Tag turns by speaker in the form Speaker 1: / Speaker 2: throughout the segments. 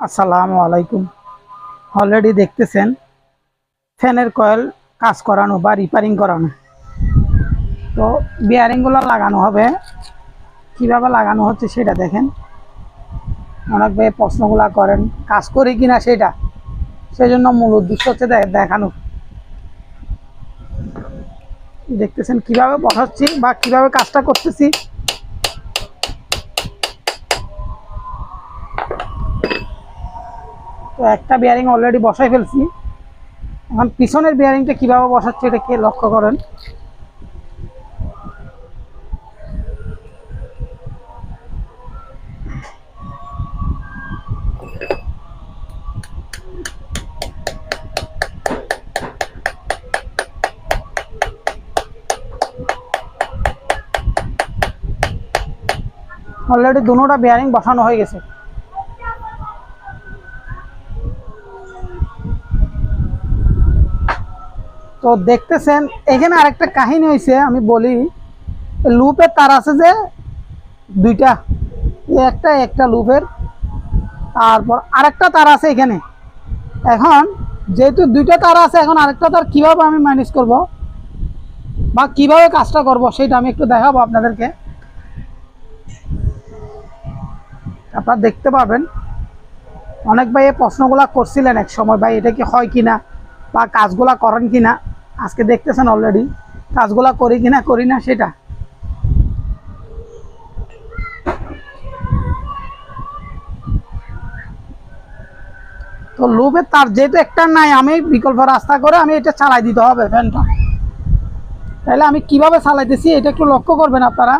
Speaker 1: আসসালামু আলাইকুম। অলরেডি দেখতেছেন, ফ্যানের কয়েল কাজ করানো বা রিপেয়ারিং করানো। তো বিয়ারিংগুলো লাগানো হবে। কীভাবে লাগানো হচ্ছে সেটা দেখেন। অনেক ভাই প্রশ্নগুলো করেন, কাজ করি কিনা সেটা। সেই জন্য মূল উদ্দেশ্য হচ্ছে দেখানো। দেখতেছেন কীভাবে বসাচ্ছি বা কীভাবে কাজটা করতেছি। তো একটা বিয়ারিং অলরেডি বসাই ফেলছি। এখন পিছনের বিয়ারিংটা কীভাবে বসাচ্ছে এটা কে লক্ষ্য করেন? অলরেডি দুটোটা বিয়ারিং বসানো হয়ে গেছে। তো দেখতেছেন, এখানে আরেকটা কাহিনী হয়েছে আমি বলি লুপের তার আছে যে দুইটা একটা একটা লুপের, তারপর আরেকটা তার আছে এখানে। এখন যেহেতু দুইটা তার আছে, এখন আরেকটা তার কীভাবে আমি ম্যানেজ করব বা কীভাবে কাজটা করব সেটা আমি একটু দেখাবো আপনাদেরকে। আপনারা দেখতে পাবেন, অনেক ভাই এই প্রশ্নগুলা করছিলেন এক সময় ভাই এটা কি হয় কিনা বা কাজগুলা করেন কিনা। আজকে দেখতেছেন অলরেডি কাজগুলা করি কিনা করি না সেটা। তো লোভের তার যেহেতু একটা নাই, আমি বিকল্প রাস্তা করে আমি এটা চালাই দিতে হবে ফ্যানটা। তাহলে আমি কীভাবে চালাইতেছি এটা একটু লক্ষ্য করবেন আপনারা।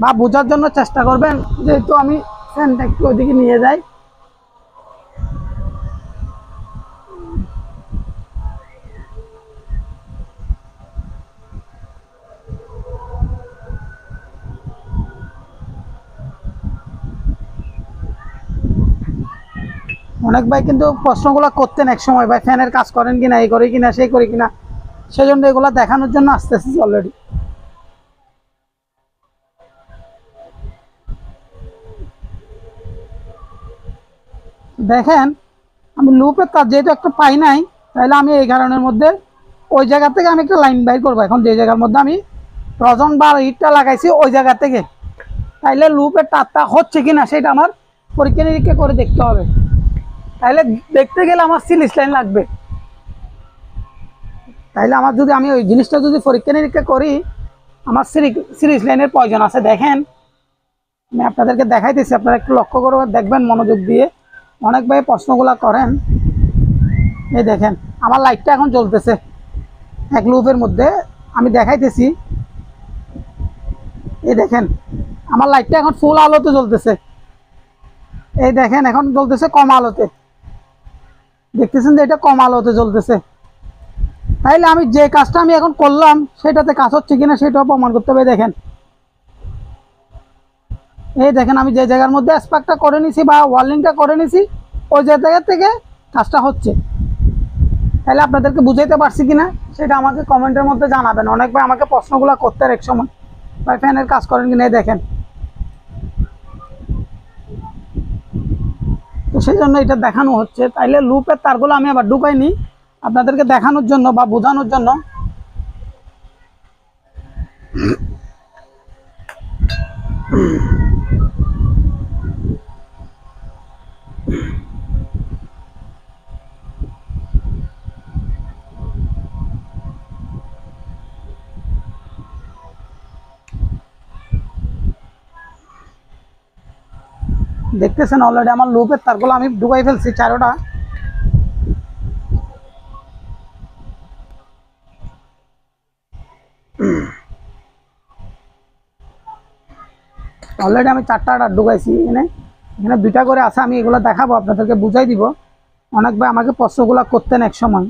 Speaker 1: বা বোঝার জন্য চেষ্টা করবেন, যেহেতু আমি ফ্যানটা একটু ওইদিকে নিয়ে যাই। অনেক ভাই কিন্তু প্রশ্নগুলো করতেন এক সময়, ভাই ফ্যানের কাজ করেন কিনা, এই করে কিনা, সেই করে কিনা। সেই জন্য এগুলো দেখানোর জন্য আসতে আসতেছি অলরেডি দেখেন, আমি লুপের তার যেহেতু একটা পাই নাই তাহলে আমি এই কারণের মধ্যে ওই জায়গা থেকে আমি একটা লাইন বাইর করব। এখন যে জায়গার মধ্যে আমি রজন বা ইটটা লাগাইছি, ওই জায়গা থেকে। তাইলে লুপের তারটা হচ্ছে কিনা, সেটা আমার পরীক্ষা নিরীক্ষা করে দেখতে হবে। তাইলে দেখতে গেলে আমার সিলিস লাইন লাগবে। তাইলে আমার যদি আমি ওই জিনিসটা যদি পরীক্ষা নিরীক্ষা করি, আমার সিরিজ লাইনের প্রয়োজন আছে। দেখেন, আমি আপনাদেরকে দেখাইতেছি, আপনারা একটু লক্ষ্য করে দেখবেন মনোযোগ দিয়ে। অনেক ভাই প্রশ্নগুলো করেন। এই দেখেন, আমার লাইটটা এখন চলতেছে এক লুপের মধ্যে আমি দেখাইতেছি। এই দেখেন, আমার লাইটটা এখন ফুল আলোতে জ্বলতেছে। এই দেখেন, এখন চলতেছে কম আলোতে। দেখতেছেন যে এটা কম আলোতে জ্বলতেছে। তাইলে আমি যে কাজটা আমি এখন করলাম, সেটাতে কাজ হচ্ছে কিনা সেটাও প্রমাণ করতে হবে, দেখেন। এই দেখেন, আমি যে জায়গার মধ্যে স্পার্কটা করে নিছি বা ওয়ার্লিংটা করে নিছি, ওই জায়গা থেকে কাজটা হচ্ছে। তাহলে আপনাদেরকে বুঝাইতে পারছি কিনা, সেটা আমাকে কমেন্টের মধ্যে জানাবেন। অনেকবার আমাকে প্রশ্নগুলো করতে এক সময়, ভাই ফ্যানের কাজ করেন কিনা দেখেন। সেই জন্য এটা দেখানো হচ্ছে। তাইলে লুপের তারগুলো আমি আবার ঢুকাইনি আপনাদেরকে দেখানোর জন্য বা বোঝানোর জন্য। দেখতেছেন অলরেডি আমার লুপের তারগুলো আমি ঢুকাই ফেলছি চারোটা। অলরেডি আমি চারটা ঢুকাইছি এখানে এখানে দুইটা করে আছে, আমি এগুলো দেখাবো, আপনাদেরকে বুঝাই দিব। অনেক ভাই আমাকে প্রশ্নগুলো করতেন এক সময়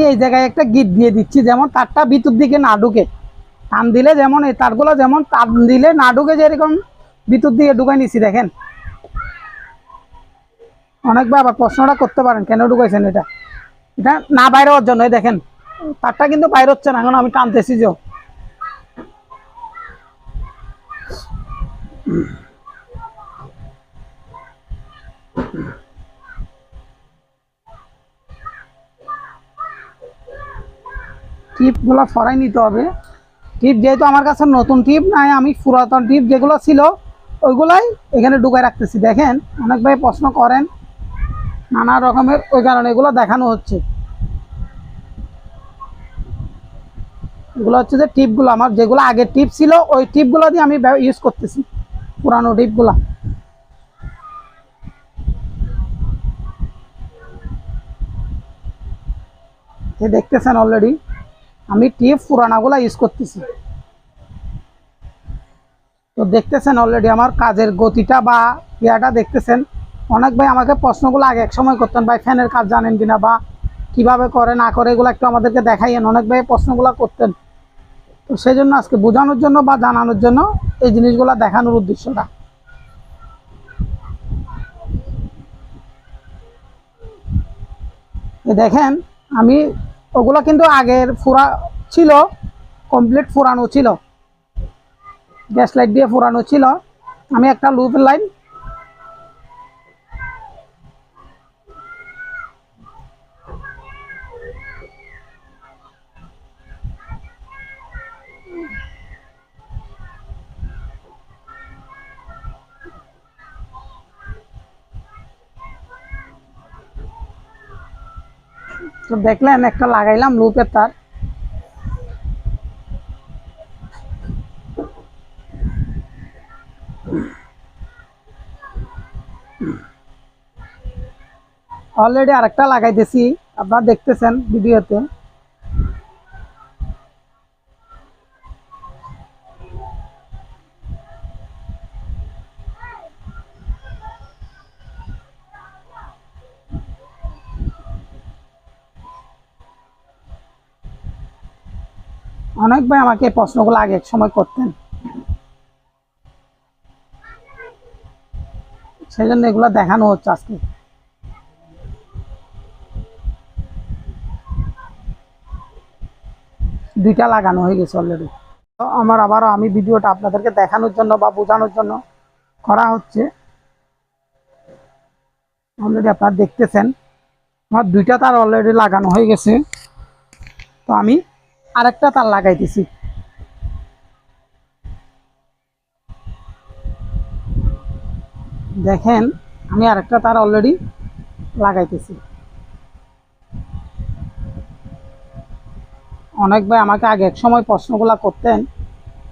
Speaker 1: আমি এই জায়গায় একটা গিট দিয়ে দিচ্ছি। যেমন তারটা ভিতর দিকে না ঢুকে। টান দিলে যেমন এই তারগুলো যেমন টান দিলে না ঢুকে যেরকম ভিতর দিকে ঢুকাই নিছি, দেখেন। অনেকবার আবার প্রশ্নটা করতে পারেন, কেন ঢুকাইছেন এটা? এটা না বাইরে হওয়ার জন্য দেখেন। তারটা কিন্তু বাইরে হচ্ছে না, এখন আমি টানতেছি যে। টিপগুলো ফরাই নিতে হবে। টিপ যেহেতু আমার কাছে নতুন টিপ, নাই আমি পুরাতন টিপ যেগুলো ছিল, ওইগুলাই এখানে ঢুকাই রাখতেছি। দেখেন, অনেক ভাই প্রশ্ন করেন, নানা রকমের ওই কারণে এগুলো দেখানো হচ্ছে। এগুলো হচ্ছে যে টিপগুলো, আমার যেগুলো আগে টিপ ছিল, ওই টিপগুলো দিয়ে আমি ইউজ করতেছি, পুরানো টিপগুলো। দেখতেছেন অলরেডি আমি টিপ পুরানাগুলো ইউজ করতেছি। তো দেখতেছেন অলরেডি আমার কাজের গতিটা বা ইয়াটা দেখতেছেন। অনেক ভাই আমাকে প্রশ্নগুলো আগে এক সময় করতেন, ভাই, ফ্যানের কাজ জানেন কিনা বা কীভাবে করে, না করে, এগুলো একটু আমাদেরকে দেখাইয়েন। অনেক ভাই প্রশ্নগুলো করতেন। তো সেই জন্য আজকে বোঝানোর জন্য বা জানানোর জন্য এই জিনিসগুলো দেখানোর উদ্দেশ্যটা। দেখেন, আমি ওগুলো কিন্তু আগের ফুরা ছিল কমপ্লিট ফুরানো ছিল। গ্যাস লাইট দিয়ে ফুরানো ছিল। আমি একটা লুপ লাইন তো দেখলেন একটা লাগাইলাম লুপের তার অলরেডি আরেকটা লাগাইতেছি আপনারা দেখতেছেন ভিডিওতে অনেক ভাই, আমাকে প্রশ্নগুলো আগে এক সময় করতেন। সেই জন্য এগুলো দেখানো হচ্ছে আজকে। দুইটা লাগানো হয়ে গেছে অলরেডি তো আমার আবারও আমি ভিডিওটা আপনাদেরকে দেখানোর জন্য বা বোঝানোর জন্য করা হচ্ছে। অলরেডি আপনারা দেখতেছেন। আমার দুইটা তার অলরেডি লাগানো হয়ে গেছে। তো আমি আরেকটা তার লাগাইতেছি দেখেন, আমি আরেকটা তার অলরেডি লাগাইতেছি। অনেক ভাই আমাকে আগে এক সময় প্রশ্নগুলো করতেন,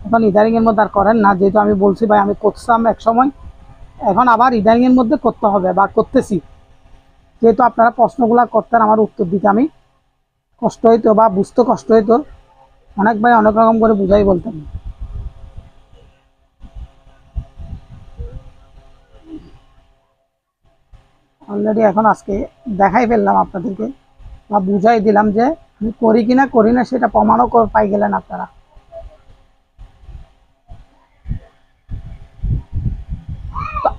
Speaker 1: এখন ইদারিংয়ের মধ্যে আর করেন না, যেহেতু আমি বলছি ভাই, আমি করছিলাম এক সময়। এখন আবার ইদারিংয়ের মধ্যে করতে হবে বা করতেছি। যেহেতু আপনারা প্রশ্নগুলো করতেন, আমার উত্তর দিতে আমি কষ্ট হইতো বা বুঝতে কষ্ট হইতো। অনেক ভাই অনেক রকম করে বুঝাই বলতেন। অলরেডি এখন আজকে দেখাই ফেললাম আপনাদেরকে বা বুঝাই দিলাম যে আমি করি কিনা করি না সেটা প্রমাণও পাই গেলেন আপনারা।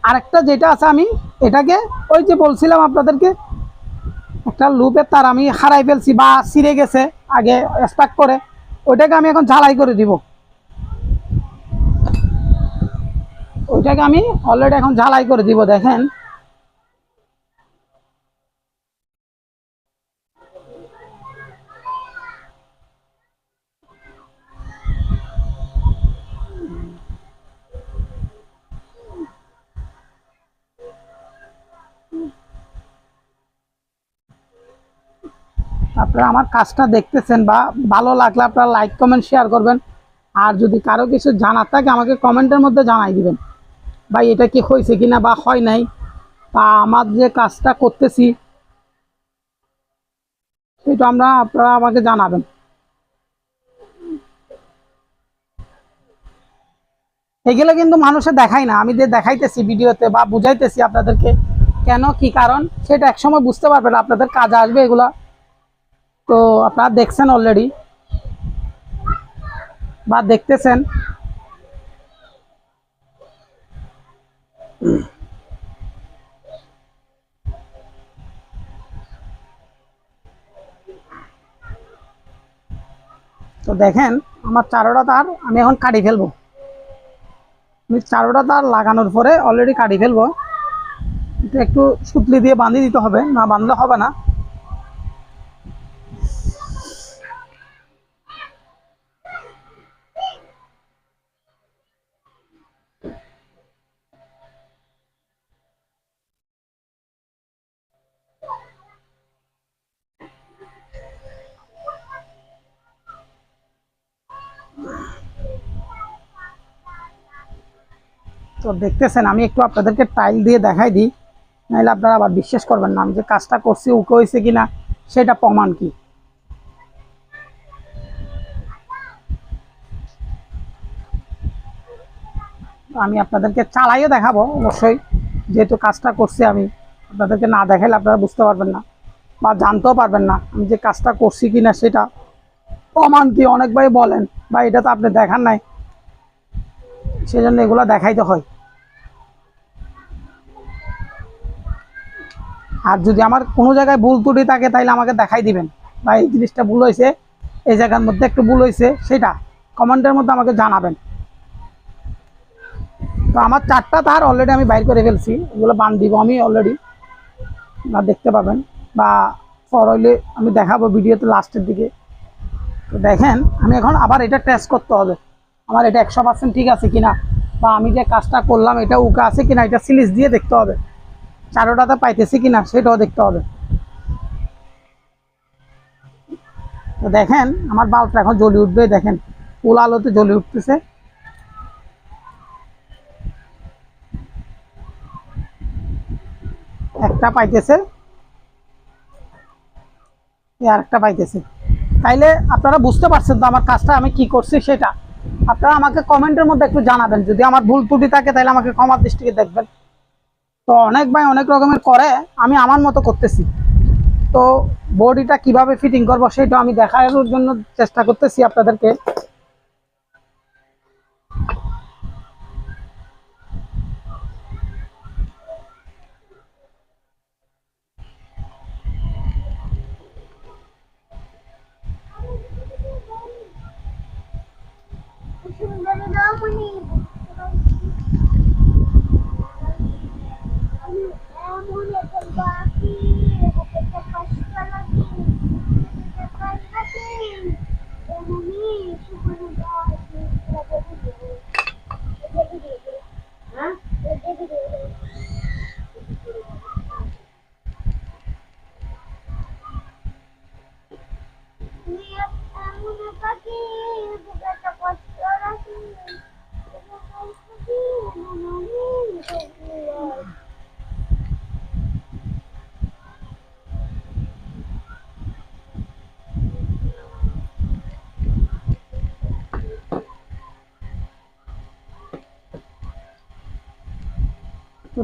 Speaker 1: আরেকটা যেটা আছে আমি এটাকে ওই যে বলছিলাম আপনাদেরকে, একটা লুপের তার আমি হারাই ফেলছি বা ছিঁড়ে গেছে আগে স্পার্ক করে। ওইটাকে আমি এখন ঝালাই করে দিব। ওইটাকে আমি অলরেডি এখন ঝালাই করে দিব দেখেন। আপনারা আমার কাজটা দেখতেছেন বা ভালো লাগলে আপনারা লাইক কমেন্ট শেয়ার করবেন। আর যদি কারও কিছু জানার থাকে, আমাকে কমেন্টের মধ্যে জানাই দিবেন। ভাই, এটা কি হয়েছে কিনা বা হয় নাই? বা আমার যে কাজটা করতেছি, সেটা আমরা, আপনারা আমাকে জানাবেন। এগুলো কিন্তু মানুষে দেখায় না। আমি যে দেখাইতেছি ভিডিওতে বা বুঝাইতেছি আপনাদেরকে কেন কি কারণ, সেটা একসময় বুঝতে পারবেন, আপনাদের কাজে আসবে এগুলা। তো আপনারা দেখছেন অলরেডি বা দেখতেছেন। তো দেখেন, আমার চারোটা তার আমি এখন কাটি ফেলব। আমি চারোটা তার লাগানোর পরে অলরেডি কাটি ফেলব। একটু সুতলি দিয়ে বাঁধিয়ে দিতে হবে, না বাঁধলে হবে না। তো দেখতেছেন, আমি একটু আপনাদেরকে টাইল দিয়ে দেখাই দিই। নাহলে আপনারা আবার বিশ্বাস করবেন না, আমি যে কাজটা করছি উকে হয়েছে কিনা, সেটা প্রমাণ কি? আমি আপনাদেরকে চালাইও দেখাবো, অবশ্যই। যেহেতু কাজটা করছি আমি, আপনাদেরকে না দেখাইলে আপনারা বুঝতে পারবেন না বা জানতেও পারবেন না আমি যে কাজটা করছি কিনা, সেটা প্রমাণ কি? অনেক ভাই বলেন বা এটা তো আপনি দেখান নাই। সেজন্য এগুলো দেখাইতে হয়। আর যদি আমার কোনো জায়গায় ভুল ত্রুটি থাকে তাহলে আমাকে দেখাই দিবেন। বা এই জিনিসটা ভুল হয়েছে, এই জায়গার মধ্যে একটু ভুল হয়েছে, সেটা কমেন্টের মধ্যে আমাকে জানাবেন। তো আমার চারটা তার অলরেডি আমি বাইর করে ফেলছি, এগুলো বান দিব আমি অলরেডি বা দেখতে পাবেন। বা পর হইলে আমি দেখাবো ভিডিওতে লাস্টের দিকে। তো দেখেন, আমি এখন আবার এটা টেস্ট করতে হবে। আমার এটা একশো পার্সেন্ট ঠিক আছে কিনা বা আমি যে কাজটা করলাম, এটা উকা আছে কিনা, এটা সিলিজ দিয়ে দেখতে হবে। চারোটাতে পাইতেছি কিনা, সেটাও দেখতে হবে। তো দেখেন, আমার বাল্বটা এখন জ্বলে উঠবে, দেখেন, ফুল আলোতে জ্বলে উঠতেছে। একটা পাইতেছে। আর একটা পাইতেছে। তাইলে আপনারা বুঝতে পারছেন তো আমার কাজটা আমি কি করছি সেটা। আপনারা আমাকে কমেন্টের মধ্যে একটু জানাবেন। যদি আমার ভুল ত্রুটি থাকে, তাহলে আমাকে ক্ষমার দৃষ্টিকে দেখবেন। তো অনেক ভাই অনেক রকমের করে, আমি আমার মতো করতেছি। তো বডিটা কীভাবে ফিটিং করব সেটা আমি দেখানোর জন্য চেষ্টা করতেছি আপনাদেরকে।
Speaker 2: Minha, a minha tá aqui, porque essa Eu chorar
Speaker 1: assim.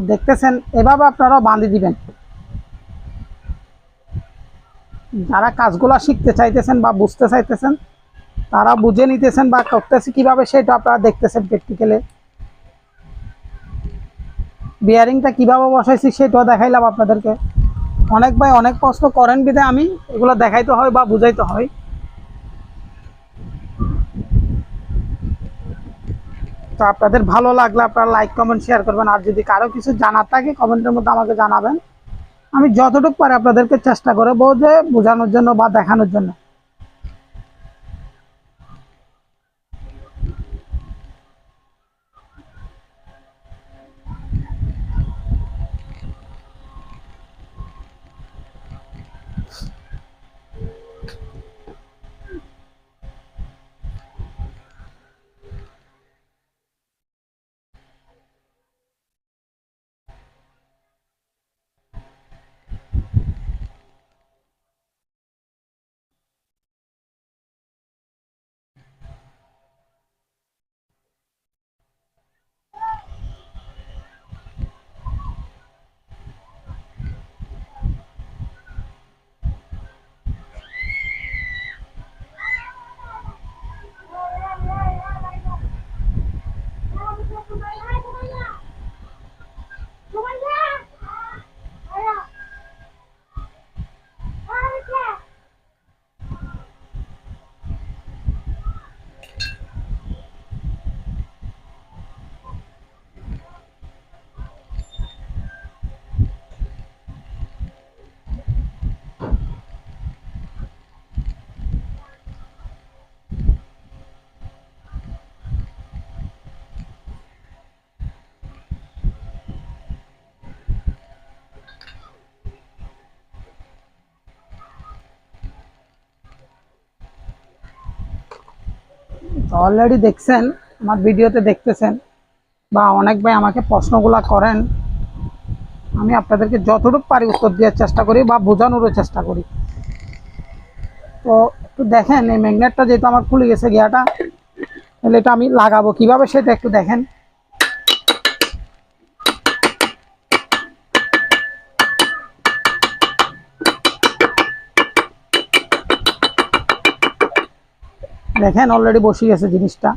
Speaker 1: দেখতেছেন, এভাবে আপনারাও বাঁধি দিবেন। যারা কাজগুলো শিখতে চাইতেছেন বা বুঝতে চাইতেছেন, তারা বুঝে নিতেছেন বা করতেছে কীভাবে, সেটা আপনারা দেখতেছেন প্র্যাকটিক্যালে বিয়ারিংটা কীভাবে বসাইছি, সেটাও দেখাইলাম আপনাদেরকে। অনেক ভাই অনেক প্রশ্ন করেন বিধে, আমি এগুলো দেখাইতে হয় বা বুঝাইতে হয়। তো আপনাদের ভালো লাগলে আপনারা লাইক কমেন্ট শেয়ার করবেন। আর যদি কারও কিছু জানার থাকে, কমেন্টের মধ্যে আমাকে জানাবেন। আমি যতটুকু পারি আপনাদেরকে চেষ্টা করব যে বোঝানোর জন্য বা দেখানোর জন্য। অলরেডি দেখছেন, আমার ভিডিওতে দেখতেছেন বা অনেক ভাই আমাকে প্রশ্নগুলো করেন। আমি আপনাদেরকে যতটুকু পারি উত্তর দেওয়ার চেষ্টা করি বা বোঝানোরও চেষ্টা করি। তো একটু দেখেন, এই ম্যাগনেটটা যেহেতু আমার খুলে গেছে গিয়াটা, তাহলে এটা আমি লাগাবো। কীভাবে সেটা একটু দেখেন। দেখেন অলরেডি বসে গেছে জিনিসটা।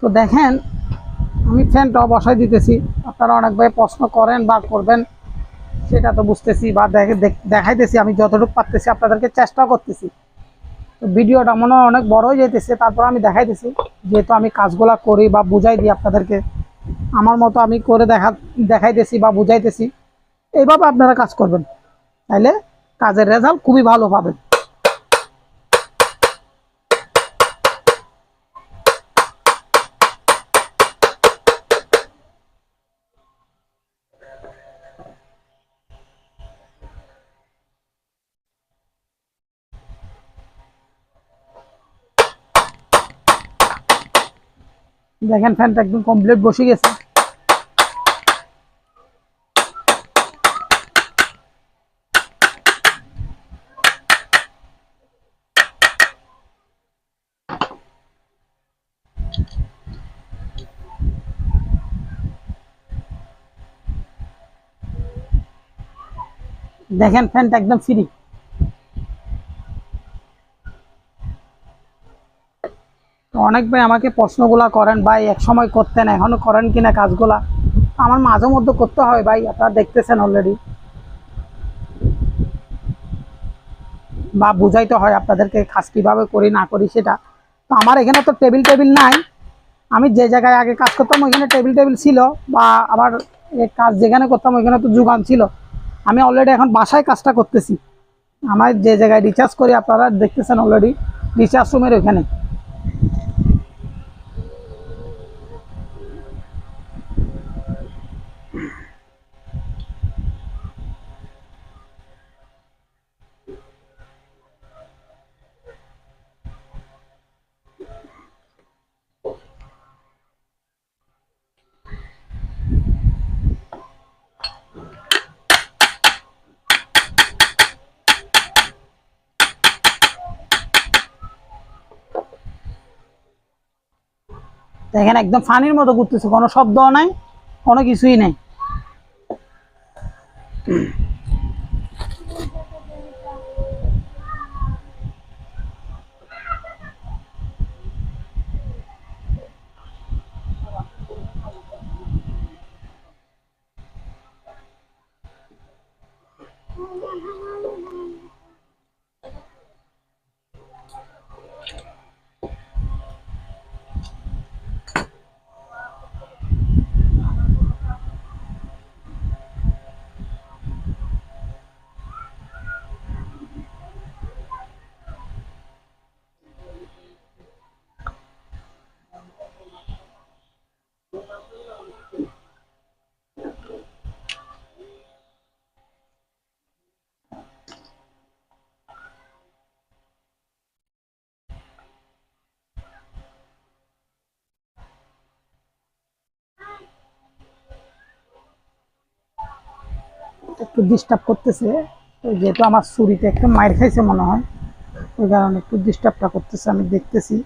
Speaker 1: তো দেখেন, আমি ফ্যানটা বসাই দিতেছি। আপনারা অনেক ভাই প্রশ্ন করেন বা করবেন, সেটা তো বুঝতেছি বা দেখে দেখাইতেছি। আমি যতটুকু পারতেছি, আপনাদেরকে চেষ্টা করতেছি। তো ভিডিওটা মনে হয় অনেক বড় হয়ে যেতেছে তারপর আমি দেখাইতেছি। যেহেতু আমি কাজগুলা করি বা বুঝাই দিই আপনাদেরকে, আমার মতো আমি করে দেখা, দেখাইতেছি বা বুঝাইতেছি। এইভাবে আপনারা কাজ করবেন। তাইলে কাজের রেজাল্ট খুবই ভালো পাবেন। দেখেন ফ্যানটা একদম কমপ্লিট বসে গেছে। দেখেন ফ্যানটা একদম ফ্রি অনেক ভাই আমাকে প্রশ্নগুলা করেন, ভাই, এক সময় করতেন, এখনও করেন কিনা কাজগুলা? আমার মাঝে মধ্যে করতে হয় ভাই, আপনারা দেখতেছেন অলরেডি বা বুঝাইতে হয় আপনাদেরকে কাজ কীভাবে করি, না করি সেটা। তো আমার এখানে তো টেবিল টেবিল নাই। আমি যে জায়গায় আগে কাজ করতাম, ওইখানে টেবিল টেবিল ছিল। বা আমার কাজ যেখানে করতাম, ওইখানে তো যোগান ছিল। আমি অলরেডি এখন বাসায় কাজটা করতেছি। আমার যে জায়গায় রিচার্জ করি আপনারা দেখতেছেন অলরেডি রিচার্জ রুমের ওইখানে। দেখেন একদম ফানির মতো ঘুরতেছে কোনো শব্দও নাই কোনো কিছুই নাই। একটু ডিস্টার্ব করতেছে। যেহেতু আমার ছুরিতে একটু মাইর খাইছে মনে হয়, ওই কারণে একটু ডিস্টার্বটা করতেছে, আমি দেখতেছি।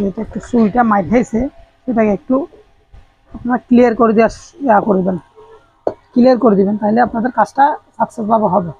Speaker 1: যেটা একটু সুইটা মাইর খাইছে, সেটাকে একটু আপনারা ক্লিয়ার করে দেওয়া ইয়া করবেন ক্লিয়ার করে দেবেন তাহলে আপনাদের কাজটা সাকসেসভাবে হবে।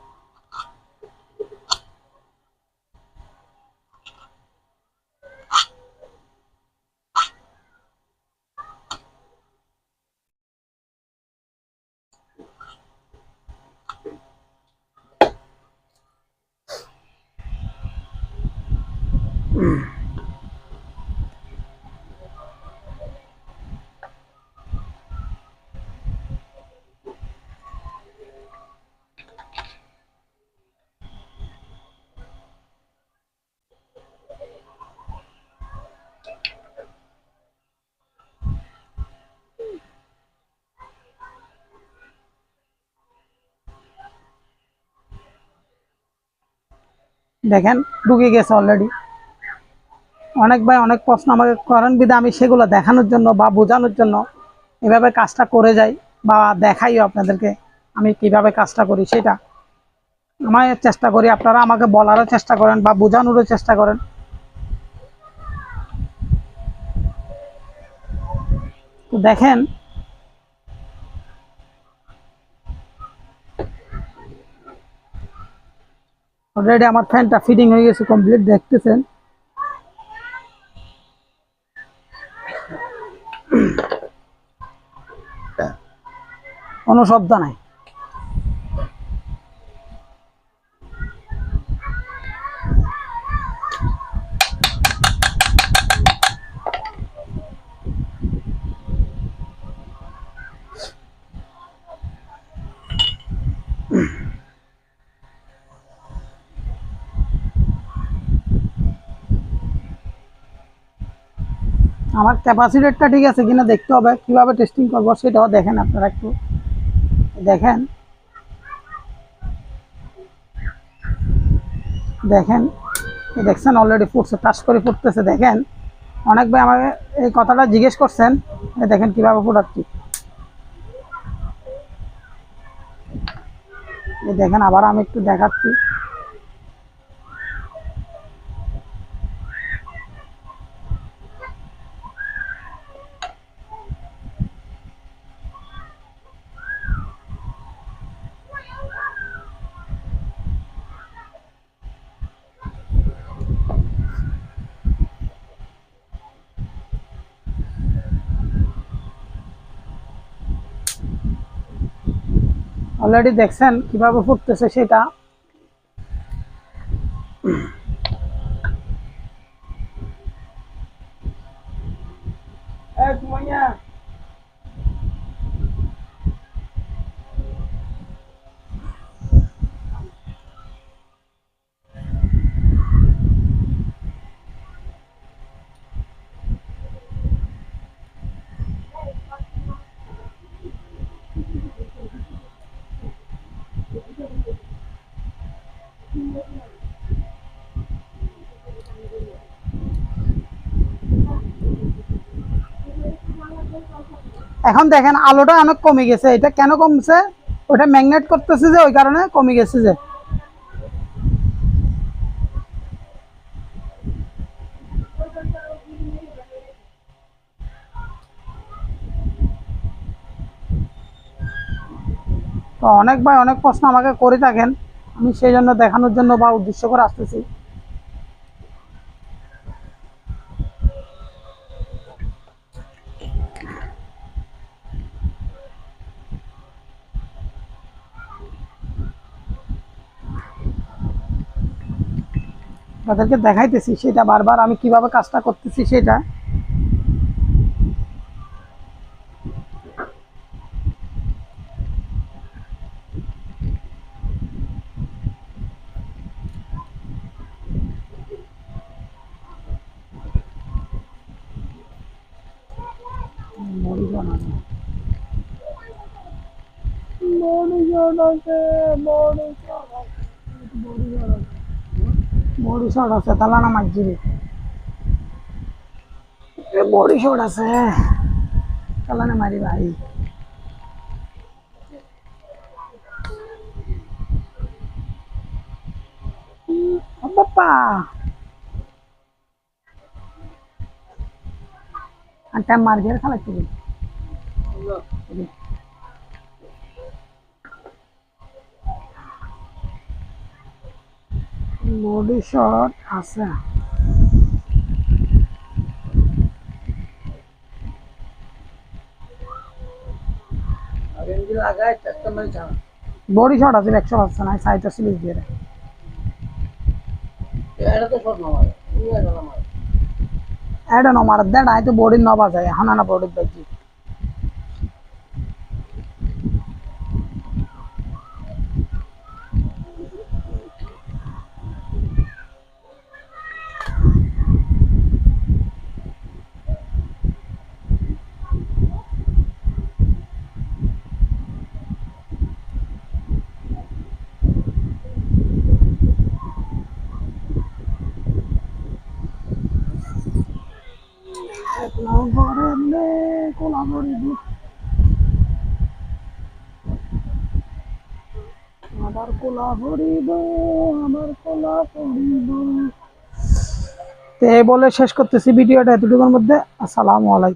Speaker 1: দেখেন, ঢুকে গেছে অলরেডি অনেক ভাই অনেক প্রশ্ন আমাকে করেন বিধে আমি সেগুলো দেখানোর জন্য বা বোঝানোর জন্য এভাবে কাজটা করে যাই বা দেখাইও আপনাদেরকে আমি কীভাবে কাজটা করি সেটা। আমি চেষ্টা করি, আপনারা আমাকে বলারও চেষ্টা করেন বা বোঝানোরও চেষ্টা করেন। তো দেখেন অলরেডি আমার ফ্যানটা ফিটিং হয়ে গেছে কমপ্লিট দেখতেছেন। কোনো শব্দ নাই আমার ক্যাপাসিটারটা ঠিক আছে কিনা দেখতে হবে, কীভাবে টেস্টিং করব সেটাও দেখেন আপনারা একটু। দেখেন। দেখেন দেখছেন অলরেডি ফুটছে টাচ করে ফুটতেছে, দেখেন। অনেক ভাই আমাকে এই কথাটা জিজ্ঞেস করছেন দেখেন কীভাবে ফুটাচ্ছি। দেখেন, আবার আমি একটু দেখাচ্ছি। অলরেডি দেখছেন কীভাবে ফুটতেছে সেটা। এক মাইয়া। এখন দেখেন আলোটা অনেক কমে গেছে। এটা কেন কমছে? ওটা ম্যাগনেট করতেছে যে, ওই কারণে কমে গেছে যে। তো অনেক ভাই অনেক প্রশ্ন আমাকে করে থাকেন। আমি সেই জন্য দেখানোর জন্য বা উদ্দেশ্য করে আসতেছি। তাদেরকে দেখাইতেছি সেটা বারবার আমি কীভাবে কাজটা করতেছি সেটা। মরিজন আছে মরিজন আছে বড়ি শট আছে তালা না মাগিরি বড়ি শট আছে। তালা না মারি ভাই বাপ্পা। আটা মার গেলে খালা কি বডি শট আছে। বডি শট আছে একশো পাচ্ছে না সাইডটা স্লিপ দিয়ে। এটা ন মারার দেয় তো বডির ন বাজায় এখন না বডির বাজি কোলা পড়িব আবার কোলা পড়িব আমার কোলা পড়িব তো বলে শেষ করতেছি ভিডিওটা এতটুকুর মধ্যে। আসসালামু আলাইকুম।